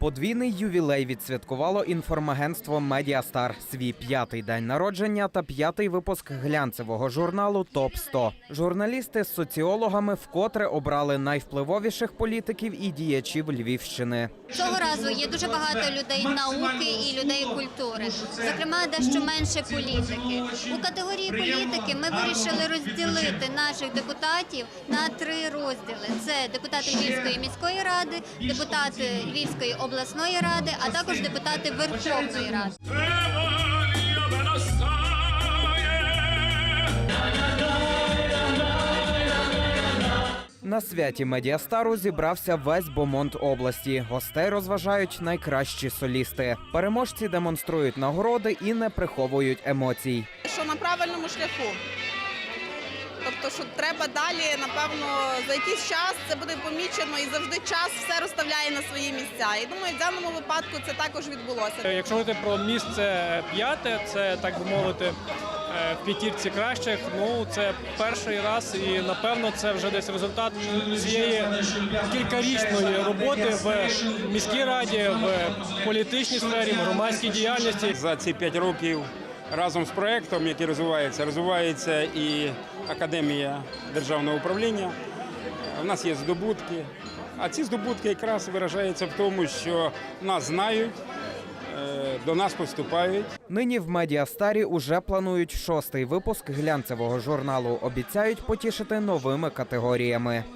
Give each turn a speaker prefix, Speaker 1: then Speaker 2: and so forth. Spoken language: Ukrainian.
Speaker 1: Подвійний ювілей відсвяткувало інформагентство Медіастар. Свій п'ятий день народження та п'ятий випуск глянцевого журналу Топ 100 Журналісти з соціологами вкотре обрали найвпливовіших політиків і діячів Львівщини.
Speaker 2: Цього разу є дуже багато людей науки і людей культури, зокрема, дещо менше політики. У категорії політики ми вирішили розділити наших депутатів на три розділи: це депутати Львівської міської ради, депутати Львівської обласної ради, а також депутати Верховної Ради.
Speaker 1: На святі Медіастару зібрався весь бомонд області. Гостей розважають найкращі солісти. Переможці демонструють нагороди і не приховують емоцій.
Speaker 3: що на правильному шляху. Тобто, що треба далі, напевно, за якийсь час це буде помічено і завжди час все розставляє на свої місця. І думаю, в даному випадку це також відбулося.
Speaker 4: Якщо говорити про місце п'яте, це так би мовити. е, В п'ятірці кращих, ну це перший раз, і напевно це вже десь результат цієї кількарічної роботи в міській раді, в політичній сфері, в громадській діяльності.
Speaker 5: За ці п'ять років разом з проєктом, який розвивається, розвивається і Академія державного управління. У нас є здобутки. А ці здобутки якраз виражаються в тому, що нас знають, е, до нас поступають.
Speaker 1: Нині в Медіастарі уже планують шостий випуск глянцевого журналу. Обіцяють потішити новими категоріями.